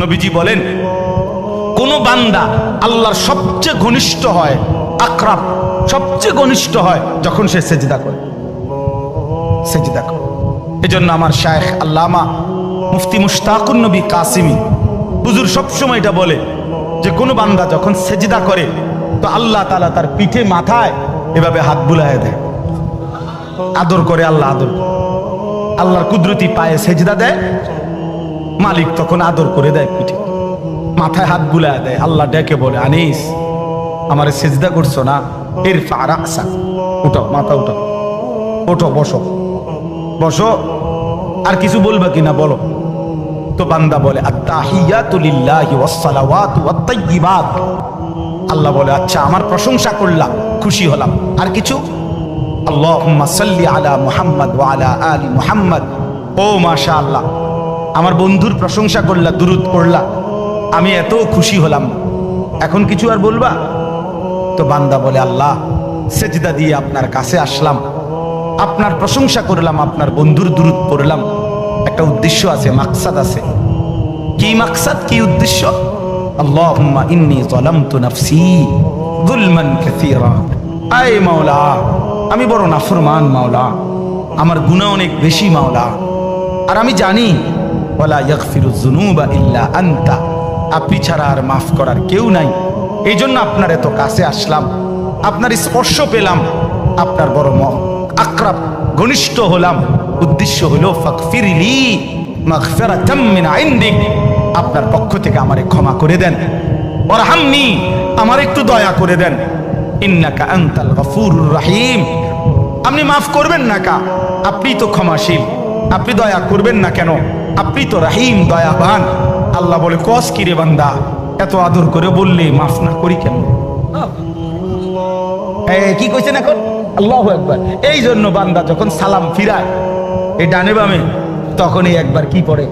নবীজি বলেন, কোন বান্দা আল্লাহর সবচেয়ে ঘনিষ্ঠ হয় আকরাব সবচেয়ে ঘনিষ্ঠ হয় যখন সে সেজদা করে। সেজদা করে। এজন্য আমার শায়েখ আল্লামা মুফতি মুশতাকুন নবী কাসিমি হুজুর সবসময় এটা বলে যে, কোন বান্দা যখন সেজদা করে, তো আল্লাহ তাআলা তার পিঠে মাথায় এভাবে হাত বুলায় দেয়। আদর করে আল্লাহ আদর আল্লাহর কুদরতি পায়ে সেজদা দেয়। মালিক তখন আদর করে দেয় পিঠে। মাথায় হাত বুলায় দেয়, আল্লাহ ডেকে বলে, আনিস, আমারে সেজদা করছ না? এর ফারা আসা উঠো মাথা উঠো ওঠো, বসো। বসো। আর কিছু বলবে কিনা বলো? তো বান্দা বলে আল্লাহ বলে আচ্ছা আমার প্রশংসা করলাম, খুশি হলাম। আর কিছু? আল্লাহ আলা মুহাম্মদ ওয়া আলা আলি মুহাম্মদ। ও মাশাআল্লাহ আমার বন্ধুর প্রশংসা করলা, দুরুদ পড়লা। আমি এত খুশি হলাম। এখন কিছু আর বলবা? তো বান্দা বলে, আল্লাহ, সেজদা দিয়ে আপনার কাছে আসলাম। আপনার প্রশংসা করলাম, আপনার বন্ধুর দূরত পড়লাম। একটা উদ্দেশ্য আছে, মাকসাদ আছে। কি মাকসাদ? কি উদ্দেশ্য? ইন্নী নাফসি আয় মাওলা, আমি বড় নাফরমান মাওলা। আমার গুনাহ অনেক বেশি মাওলা। আর আমি জানি যুনুবা ইল্লা আপনি ছাড়া আর মাফ করার কেউ নাই। এই জন্য আপনার এত কাছে আসলাম। আপনার স্পর্শ পেলাম। আপনার বড় ম আক্রাব, ঘনিষ্ঠ হলাম। উদ্দেশ্য হলো ফাকফিরলি ইনদিক। আপনার পক্ষ থেকে আমারে ক্ষমা করে দেন। ওরহামনি আমার একটু দয়া করে দেন। ইন্নাকা আনতাল গফুরুর রহিম। আপনি মাফ করবেন না কা? আপনি তো ক্ষমাশীল। আপনি দয়া করবেন না কেন? আপনি তো রাহিম দয়াবান। আল্লাহ বলে কস কিরে বান্দা? এত আদর করে বললে মাফ না করি কেন কি কইছেন এখন? আল্লাহ একবার এই জন্য বান্দা যখন সালাম ফিরায় এই ডানে বামে তখনই একবার কি পড়ে?